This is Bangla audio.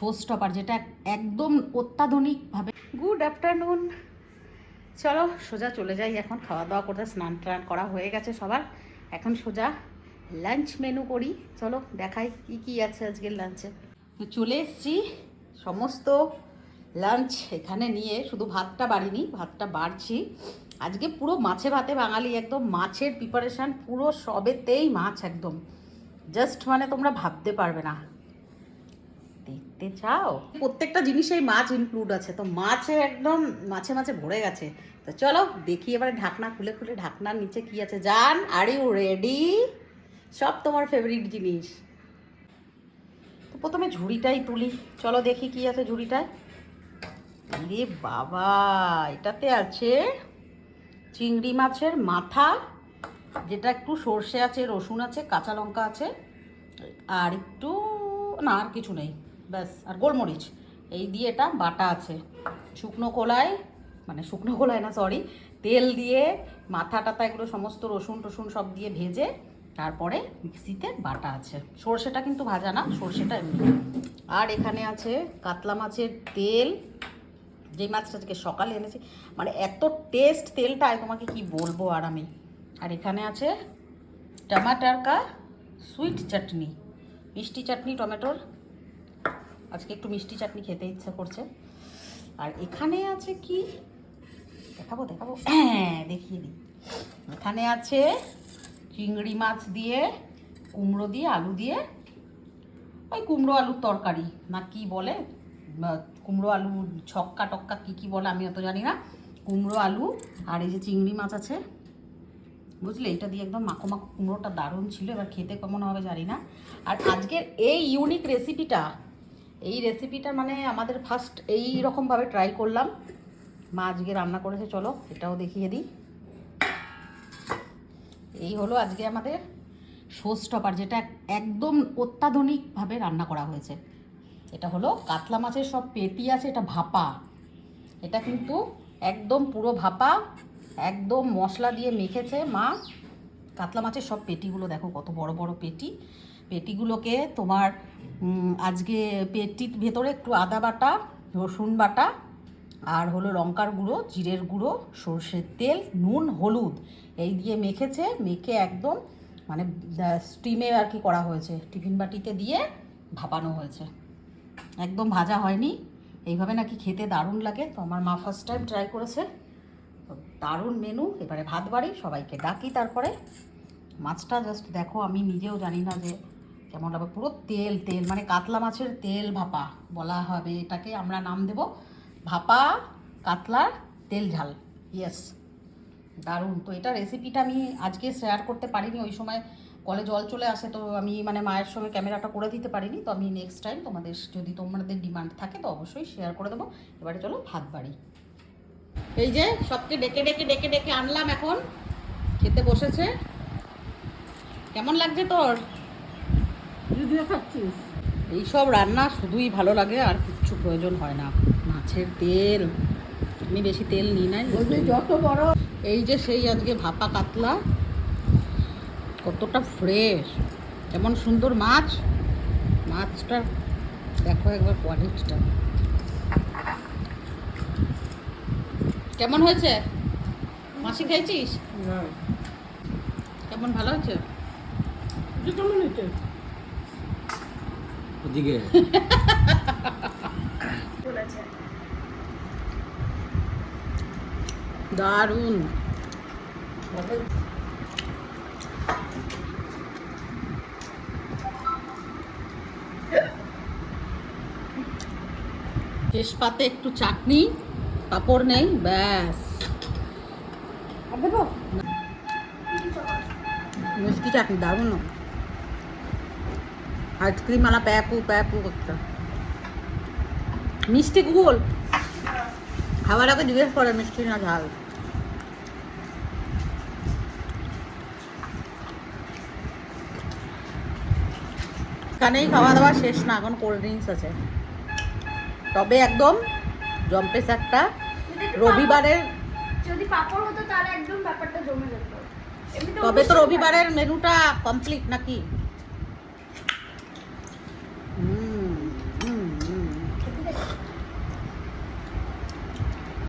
শো স্টপার যেটা একদম অত্যাধুনিকভাবে গুড আফটারনুন চলো সোজা চলে যাই এখন। খাওয়া দাওয়া করতে স্নান টান করা হয়ে গেছে সবার। এখন সোজা লাঞ্চ মেনু করি। চলো দেখাই কি কি আছে আজকের লাঞ্চে তো চলে এসছি। সমস্ত লাঞ্চ এখানে নিয়ে শুধু ভাতটা বাড়িনি ভাতটা বাড়ছি। আজকে পুরো মাছে ভাতে বাঙালি একদম মাছের প্রিপারেশান পুরো সবেতেই মাছ একদম। জাস্ট মানে তোমরা ভাবতে পারবে না। দেখতে চাও? প্রত্যেকটা জিনিসেই মাছ ইনক্লুড আছে, তো মাছে একদম মাছে মাছে ভরে গেছে। তো চলো দেখি এবারে ঢাকনা খুলে খুলে, ঢাকনার নিচে কি আছে? জান আর ইউ রেডি সব তোমার ফেভারিট জিনিস। তো প্রথমে ঝুড়িটাই তুলি। চলো দেখি কি আছে ঝুড়িটায়। রে বাবা, এটাতে আছে চিংড়ি মাছের মাথা, যেটা একটু সর্ষে আছে, রসুন আছে, কাঁচা লঙ্কা আছে, আর একটু না, আর কিছু নেই। ব্যাস, আর গোলমরিচ। এই দিয়ে এটা বাটা আছে। শুকনো কলায় মানে শুকনো কলায় না সরি তেল দিয়ে মাথা টাথা এগুলো সমস্ত রসুন টসুন সব দিয়ে ভেজে তারপরে মিক্সিতে বাটা আছে। সর্ষেটা কিন্তু ভাজা না, সর্ষেটা এমনি। আর এখানে আছে কাতলা মাছের তেল। যে মাছটা আজকে সকালে এনেছি মানে এত টেস্ট তেলটায় তোমাকে কি বলব আর আমি? আর এখানে আছে টমাটার কা সুইট চাটনি মিষ্টি চাটনি টমেটোর আজকে একটু মিষ্টি চাটনি খেতে ইচ্ছা করছে। আর এখানে আছে কি? দেখাবো দেখাবো। হ্যাঁ দেখিয়ে দিই। এখানে আছে চিংড়ি মাছ দিয়ে, কুমড়ো দিয়ে, আলু দিয়ে। ওই কুমড়ো আলুর তরকারি। না কি বলে? কুমড়ো আলু ছক্কা টক্কা কী কী বলে আমি অত জানি না। কুমড়ো আলু আর এই যে চিংড়ি মাছ আছে। বুঝলে? এটা দিয়ে একদম মাখো মাখো কুমড়োটা দারুণ ছিল। এবার খেতে কেমন হবে জানি না। আর আজকের এই ইউনিক রেসিপিটা এই রেসিপিটা মানে আমাদের ফার্স্ট এই রকমভাবে ট্রাই করলাম। মা আজকে রান্না করেছে, চলো এটাও দেখিয়ে দিই। এই হলো আজকে আমাদের শো স্টপার যেটা একদম অত্যাধুনিকভাবে রান্না করা হয়েছে। এটা হলো কাতলা মাছের সব পেটি আছে, এটা ভাপা। এটা কিন্তু একদম পুরো ভাপা, একদম মশলা দিয়ে মেখেছে মা। কাতলা মাছের সব পেটিগুলো দেখো, কত বড় বড় পেটি পেটিগুলোকে তোমার আজকে পেটির ভেতরে একটু আদা বাটা, রসুন বাটা, আর হলো লঙ্কার গুঁড়ো, জিরের গুঁড়ো, সর্ষের তেল, নুন, হলুদ, এই দিয়ে মেখেছে, মেখে একদম মানে স্টিমে আর কি করা হয়েছে। টিফিন বাটিতে দিয়ে ভাপানো হয়েছে। একদম ভাজা হয়নি। এইভাবে নাকি খেতে দারুণ লাগে। তো আমার মা ফার্স্ট টাইম ট্রাই করেছে। তো দারুণ মেনু এবারে ভাত বাড়ি, সবাইকে ডাকি তারপরে। মাছটা জাস্ট দেখো, আমি নিজেও জানি না যে কেমন লাগবে পুরো তেল তেল মানে কাতলা মাছের তেল ভাপা বলা হবে এটাকে। আমরা নাম দেব ভাপা কাতলার তেল ঝাল। ইয়েস দারুণ। তো এটা রেসিপিটা আমি আজকে শেয়ার করতে পারিনি, ওই সময় কলে জল চলে আসে, তো আমি মানে মায়ের সঙ্গে ক্যামেরাটা করে দিতে পারিনি, তো আমি নেক্সট টাইম তোমাদের যদি তোমাদের ডিমান্ড থাকে, তো অবশ্যই শেয়ার করে দেবো। এবারে চলো ভাত বাড়ি। এই যে সবকে ডেকে ডেকে ডেকে ডেকে আনলাম এখন। খেতে বসেছে। কেমন লাগছে তোর? খাচ্ছিস? এইসব রান্না শুধুই ভালো লাগে আর কিচ্ছু প্রয়োজন হয় না। মাছের তেল আমি বেশি তেল নিই নাই যত বড়। এই যে সেই আজকে ভাপা কাতলা কতটা ফ্রেশ কেমন সুন্দর মাছ। মাছটা দেখো একবার কোয়ালিটিটা কেমন হয়েছে? মাসি খেয়েছিস? কেমন ভালো হয়েছে? কেমন হয়েছে? ওদিকে। দারুণ। তেজপাতে একটু চাটনি পাঁপড় নেই ব্যাস। মিষ্টি চাটনি দারুণ। আইসক্রিম আলা প্যাপু প্যাপু করতে মিষ্টি গুগল। আগে জিজ্ঞেস করে মিষ্টি না ঝাল। এখানেই খাওয়া দাওয়া শেষ না এখন কোল্ড ড্রিঙ্কস আছে। তবে একদম জম্পেস একটা রবিবারের যদি পাপড় হতো তাহলে একদম ব্যাপারটা জমে যেত। তবে তো রবিবারের মেনুটা কমপ্লিট নাকি?